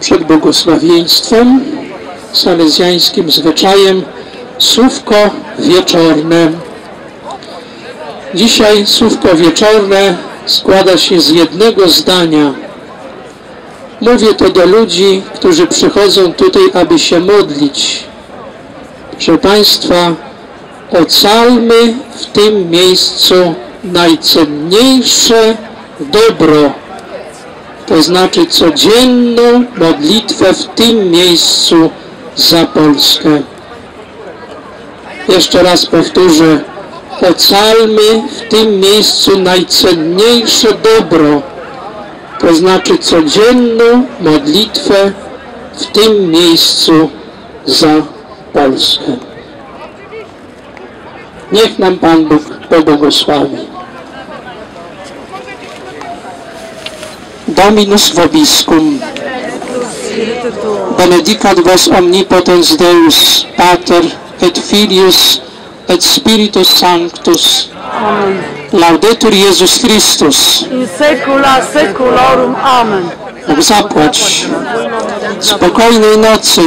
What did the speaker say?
przed błogosławieństwem salezjańskim zwyczajem słówko wieczorne. Dzisiaj słówko wieczorne składa się z jednego zdania. Mówię to do ludzi, którzy przychodzą tutaj, aby się modlić. Proszę Państwa, ocalmy w tym miejscu najcenniejsze dobro, to znaczy codzienną modlitwę w tym miejscu za Polskę. Jeszcze raz powtórzę, ocalmy w tym miejscu najcenniejsze dobro, to znaczy codzienną modlitwę w tym miejscu za Polskę. Niech nam Pan Bóg pobłogosławi. Dominus vobiscum. Benedicat vos omnipotens Deus, Pater, et Filius, et Spiritus Sanctus. Amen. Laudetur Iesus Christus. In saecula saeculorum. Amen. Obzapłać. Spokojnej nocy.